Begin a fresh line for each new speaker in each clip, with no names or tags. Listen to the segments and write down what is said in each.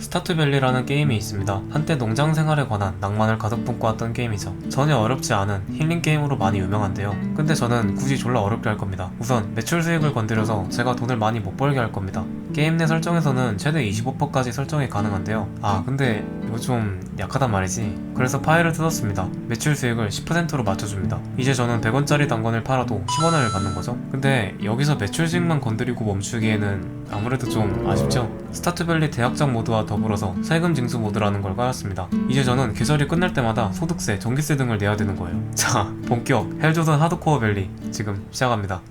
스타투밸리라는 게임이 있습니다. 한때 농장 생활에 관한 낭만을 가득 품고 왔던 게임이죠. 전혀 어렵지 않은 힐링 게임으로 많이 유명한데요. 근데 저는 굳이 졸라 어렵게 할 겁니다. 우선 매출 수익을 건드려서 제가 돈을 많이 못 벌게 할 겁니다. 게임 내 설정에서는 최대 25%까지 설정이 가능한데요. 아 근데 이거 좀 약하단 말이지. 그래서 파일을 뜯었습니다. 매출 수익을 10%로 맞춰줍니다. 이제 저는 100원짜리 당근을 팔아도 10원을 받는 거죠. 근데 여기서 매출 수익만 건드리고 멈추기에는 아무래도 좀 아쉽죠. 스타트밸리 대학장 모드와 더불어서 세금 징수 모드라는 걸 깔았습니다. 이제 저는 계절이 끝날 때마다 소득세, 전기세 등을 내야 되는 거예요. 자, 본격 헬조선 하드코어 밸리 지금 시작합니다.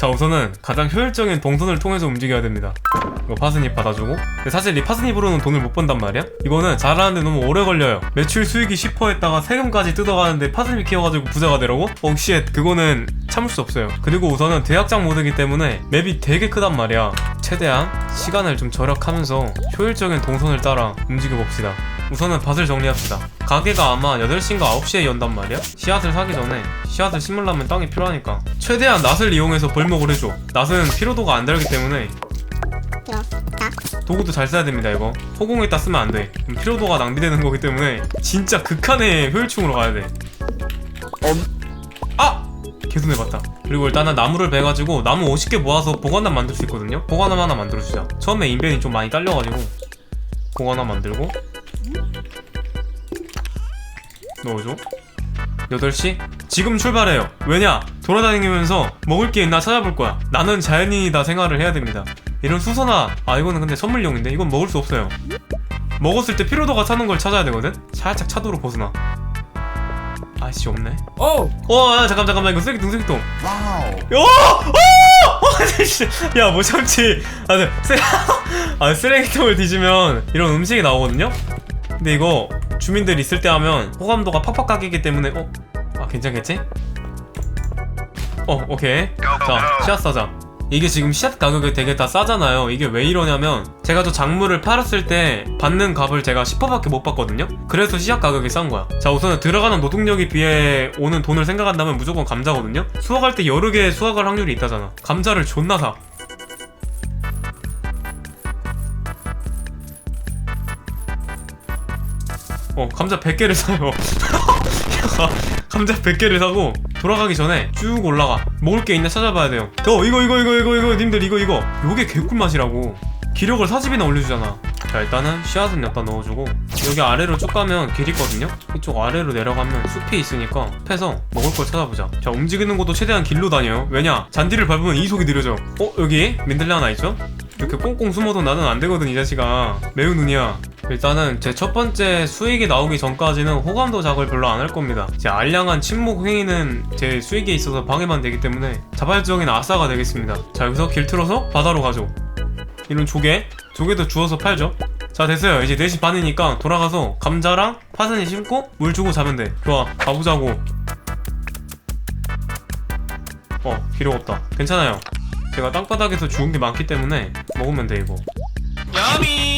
자 우선은 가장 효율적인 동선을 통해서 움직여야 됩니다 이거 파스닙 받아주고. 근데 사실 이 파스닙으로는 돈을 못 번단 말이야? 이거는 잘하는데 너무 오래 걸려요. 매출 수익이 10%에다가 세금까지 뜯어가는데 파스닙 키워가지고 부자가 되라고? 엉쉣 그거는 참을 수 없어요. 그리고 우선은 대학장 모드이기 때문에 맵이 되게 크단 말이야. 최대한 시간을 좀 절약하면서 효율적인 동선을 따라 움직여 봅시다. 우선은 밭을 정리합시다. 가게가 아마 8시인가 9시에 연단 말이야? 씨앗을 사기 전에 씨앗을 심으려면 땅이 필요하니까. 최대한 낫을 이용해서 벌목을 해줘. 낫은 피로도가 안 달기 때문에 도구도 잘 써야 됩니다 이거 호공에다 쓰면 안돼 피로도가 낭비되는 거기 때문에 진짜 극한의 효율충으로 가야 돼 아! 개손해봤다 그리고 일단은 나무를 베가지고 나무 50개 모아서 보관함 만들 수 있거든요 보관함 하나 만들어주자 처음에 인벤이 좀 많이 딸려가지고 보관함 만들고 넣어줘 8시? 지금 출발해요. 왜냐? 돌아다니면서 먹을 게 있나 찾아볼 거야. 나는 자연인이다 생활을 해야 됩니다. 이런 수선화, 아, 이거는 근데 선물용인데? 이건 먹을 수 없어요. 먹었을 때 피로도가 차는 걸 찾아야 되거든? 살짝 차도로 벗어나. 아씨, 없네.
오!
어, 야, 잠깐, 잠깐만. 이거 쓰레기통, 쓰레기통.
와우!
야! 어! 아니, 씨. 야, 못 참지. 아, 네. 쓰... 아, 쓰레기통을 뒤지면 이런 음식이 나오거든요? 근데 이거 주민들 있을 때 하면 호감도가 팍팍 깎이기 때문에 어? 아 괜찮겠지? 어 오케이 자 씨앗 사자 이게 지금 씨앗 가격이 되게 다 싸잖아요. 이게 왜 이러냐면 제가 저 작물을 팔았을 때 받는 값을 제가 10%밖에 못 받거든요? 그래서 씨앗 가격이 싼 거야. 자 우선은 들어가는 노동력에 비해 오는 돈을 생각한다면 무조건 감자거든요? 수확할 때 여러 개 수확할 확률이 있다잖아. 감자를 존나 사. 어 감자 100개를 사요. 야, 감자 100개를 사고 돌아가기 전에 쭉 올라가. 먹을 게 있나 찾아봐야 돼요. 어 이거 이거 이거 이거 이거 님들 이거 이거. 요게 개꿀맛이라고. 기력을 40이나 올려주잖아. 자 일단은 씨앗은 여기다 넣어주고. 여기 아래로 쭉 가면 길 있거든요? 이쪽 아래로 내려가면 숲이 있으니까 패서 먹을 걸 찾아보자. 자 움직이는 것도 최대한 길로 다녀요. 왜냐? 잔디를 밟으면 이속이 느려져. 어 여기 민들레 하나 있죠? 이렇게 꽁꽁 숨어도 나는 안 되거든 이 자식아. 매우 눈이야 일단은 제 첫 번째 수익이 나오기 전까지는 호감도 작을 별로 안 할 겁니다. 제 알량한 침묵 행위는 제 수익에 있어서 방해만 되기 때문에 자발적인 아싸가 되겠습니다. 자 여기서 길 틀어서 바다로 가죠. 이런 조개? 조개도 주워서 팔죠? 자 됐어요. 이제 4시 반이니까 돌아가서 감자랑 파선이 심고 물 주고 자면 돼. 좋아. 가보자고. 어 필요 없다. 괜찮아요. 제가 땅바닥에서 주운 게 많기 때문에 먹으면 돼 이거. 야미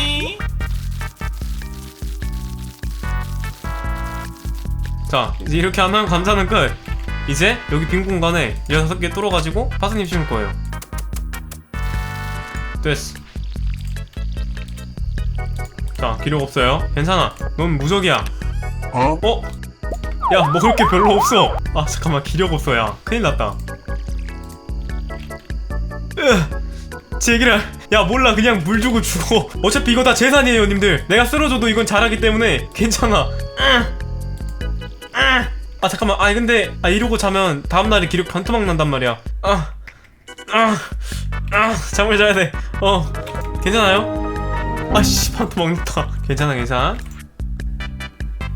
자 이제 이렇게 하면 감자는 끝. 이제 여기 빈 공간에 16개 뚫어가지고 파스님 심을 거예요. 됐어. 자 기록 없어요. 괜찮아. 넌 무적이야.
어?
어? 야 먹을 게 별로 없어. 아 잠깐만. 기력 없어. 야 큰일 났다. 으 제기랄. 야 몰라. 그냥 물 주고 죽어. 어차피 이거 다 재산이에요 님들. 내가 쓰러져도 이건 잘하기 때문에 괜찮아. 으. 으. 아 잠깐만. 아니 근데 아 이러고 자면 다음날에 기력 반토막 난단 말이야. 아 아아 아, 잠을 자야 돼 어 괜찮아요? 아씨 반토막 났다. 괜찮아 괜찮아.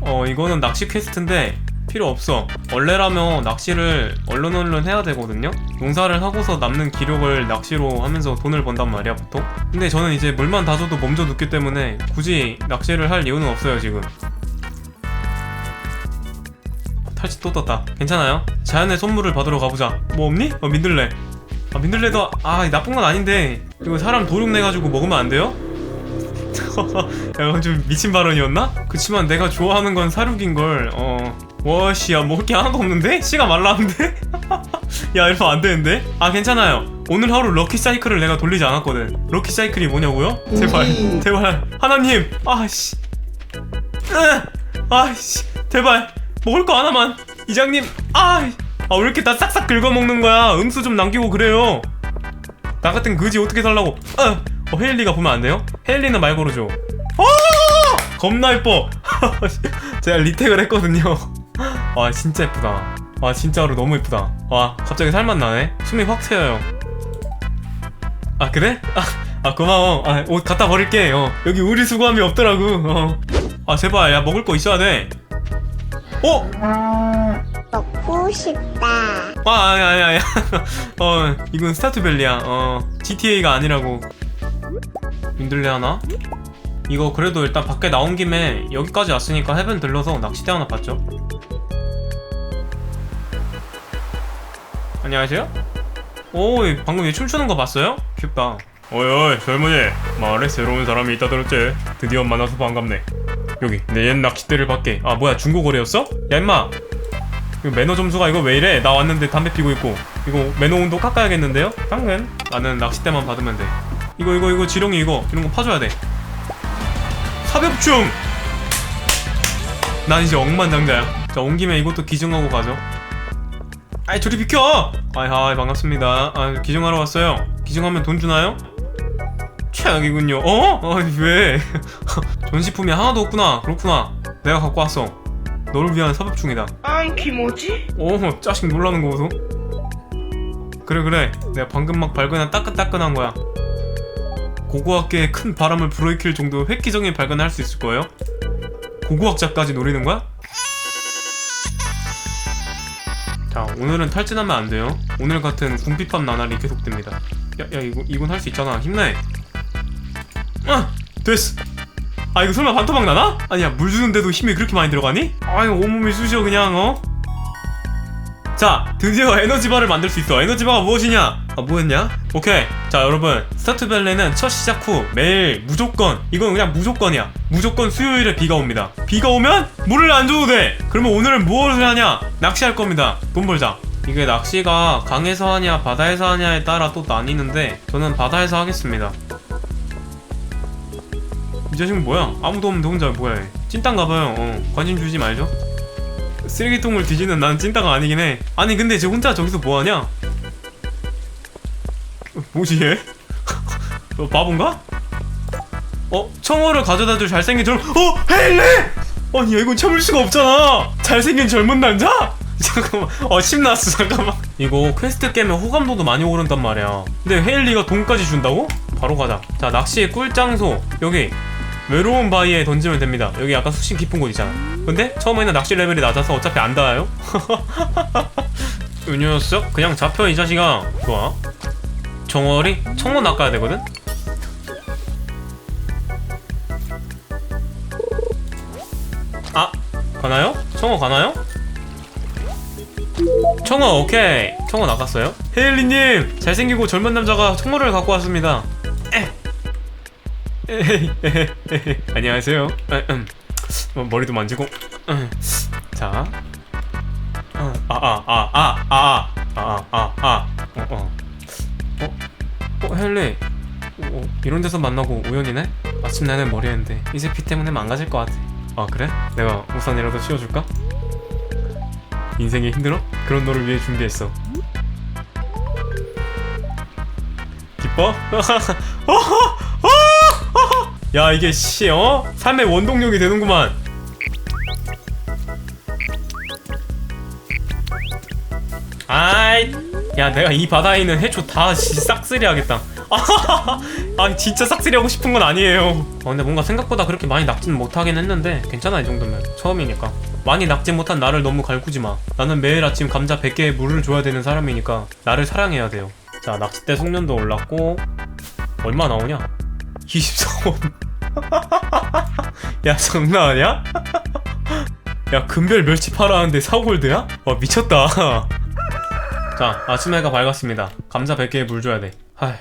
어 이거는 낚시 퀘스트인데 필요 없어. 원래라면 낚시를 얼른얼른 해야 되거든요? 농사를 하고서 남는 기력을 낚시로 하면서 돈을 번단 말이야 보통? 근데 저는 이제 물만 다 줘도 멈춰 눕기 때문에 굳이 낚시를 할 이유는 없어요 지금 탈취 또 떴다 괜찮아요 자연의 선물을 받으러 가보자 뭐 없니? 어 민들레 아 민들레도 아 나쁜 건 아닌데 이거 사람 도둑 내가지고 먹으면 안 돼요? 야, 이건 좀 미친 발언이었나? 그치만 내가 좋아하는 건 사육인걸, 어. 와씨, 야, 먹을 게 하나도 없는데? 씨가 말랐는데? 야, 이러면 안 되는데? 아, 괜찮아요. 오늘 하루 럭키 사이클을 내가 돌리지 않았거든 럭키 사이클이 뭐냐고요? 제발
음.
제발 하나님 아씨 으, 아씨 제발 먹을 거 하나만. 이장님 아왜 이렇게 다 싹싹 긁어먹는 거야? 음수 좀 남기고 그래요. 나 같은 그지 어떻게 살라고. 어, 어 헤일리가 보면 안 돼요? 헤일리는 말 걸어줘. 어! 겁나 예뻐. 제가 리택을 했거든요. 와 진짜 예쁘다. 와 진짜로 너무 예쁘다. 와 갑자기 살맛 나네. 숨이 확 트여요. 아 그래? 아, 아 고마워. 아, 옷 갖다 버릴게. 어. 여기 우리 수거함이 없더라고. 어. 아 제발 야 먹을 거 있어야 돼 어?
먹고 싶다.
아 아야 아야 아야 어 이건 스타트밸리야. 어 GTA가 아니라고. 민들레 하나? 이거 그래도 일단 밖에 나온 김에 여기까지 왔으니까 해변 들러서 낚싯대 하나 봤죠? 안녕하세요? 오 방금 얘 춤추는 거 봤어요? 귀엽다. 어이 어이 젊은이. 마을에 새로운 사람이 있다 들었지. 드디어 만나서 반갑네 여기. 내 옛 낚싯대를 받게 아 뭐야 중고거래였어? 야 임마. 이거 매너 점수가 이거 왜 이래? 나 왔는데 담배 피고 있고. 이거 매너 온도 깎아야겠는데요? 당근? 나는 낚싯대만 받으면 돼. 이거 이거 이거 지렁이 이거. 이런 거 파줘야 돼. 사벽충! 난 이제 억만장자야. 자 온 김에 이것도 기증하고 가죠. 아이 저리 비켜! 아이 하이 반갑습니다. 아 기증하러 왔어요. 기증하면 돈 주나요? 최악이군요. 어? 어 왜? 전시품이 하나도 없구나. 그렇구나. 내가 갖고 왔어. 너를 위한 사벽충이다.
안 키모지?
오 짜식 놀라는 거 보소. 그래 그래. 내가 방금 막 발견한 따끈따끈한 거야. 고고학계에 큰 바람을 불어일으킬 정도 획기적인 발견을 할 수 있을 거예요? 고고학자까지 노리는 거야? 자 오늘은 탈진하면 안 돼요. 오늘 같은 궁핍한 나날이 계속됩니다. 야 야 이거 이건 할 수 있잖아. 힘내 아 됐어. 아 이거 설마 반토막 나나? 아니야 물 주는데도 힘이 그렇게 많이 들어가니? 아유 온몸이 쑤셔 그냥 어? 자 드디어 에너지바를 만들 수 있어. 에너지바가 무엇이냐? 아 뭐였냐? 오케이. 자 여러분 스타트밸리는 첫 시작 후 매일 무조건 이건 그냥 무조건이야. 무조건 수요일에 비가 옵니다. 비가 오면 물을 안 줘도 돼. 그러면 오늘은 무엇을 하냐? 낚시할 겁니다. 돈 벌자. 이게 낚시가 강에서 하냐 바다에서 하냐에 따라 또 나뉘는데 저는 바다에서 하겠습니다 이 자식은 뭐야 아무도 없는데 혼자 뭐야 얘 찐따인가봐요 어 관심 주지 말죠 쓰레기통을 뒤지는 나는 찐따가 아니긴 해 아니 근데 쟤 혼자 저기서 뭐하냐 어, 뭐지 얘? 어, 바본가? 어? 청어를 가져다줄 잘생긴 젊... 어? 헤일리! 아니 야, 이건 참을 수가 없잖아 잘생긴 젊은 남자? 잠깐만 어 심났어 잠깐만 이거 퀘스트 깨면 호감도도 많이 오른단 말이야 근데 헤일리가 돈까지 준다고? 바로 가자 자 낚시의 꿀장소 여기 외로운 바위에 던지면 됩니다. 여기 약간 수심 깊은 곳 있잖아. 근데 처음에는 낚시 레벨이 낮아서 어차피 안 닿아요. 이 녀석 그냥 잡혀 이 자식아. 좋아. 정월이 청어 낚아야 되거든? 아 가나요? 청어 가나요? 청어 오케이. 청어 나갔어요. 헤일리님 잘생기고 젊은 남자가 청어를 갖고 왔습니다. 에. 에헤이. 안녕하세요 에, 음. 어, 머리도 만지고 음. 자 아 아 아 아 아 아 아아어어 어? 어 헬리 어, 이런 데서 만나고 우연이네? 아침 내내 머리 했는데 이제 비 때문에 망가질 것 같아 아 그래? 내가 우산이라도 씌워줄까? 인생이 힘들어? 그런 너를 위해 준비했어 기뻐? 야 이게 씨 어? 삶의 원동력이 되는구만. 아이 야 내가 이 바다에 있는 해초 다 씨, 싹쓸이 하겠다. 아 진짜 싹쓸이 하고 싶은 건 아니에요. 어, 근데 뭔가 생각보다 그렇게 많이 낚지는 못하긴 했는데 괜찮아 이 정도면. 처음이니까. 많이 낚지 못한 나를 너무 갈구지 마. 나는 매일 아침 감자 100개의 물을 줘야 되는 사람이니까 나를 사랑해야 돼요. 자 낚싯대 속년도 올랐고 얼마 나오냐 24원 야 장난 아니야? 야 금별 멸치 팔아하는데 4골드야? 와 미쳤다. 자 아침 해가 밝았습니다. 감자 100개에 물 줘야 돼. 하이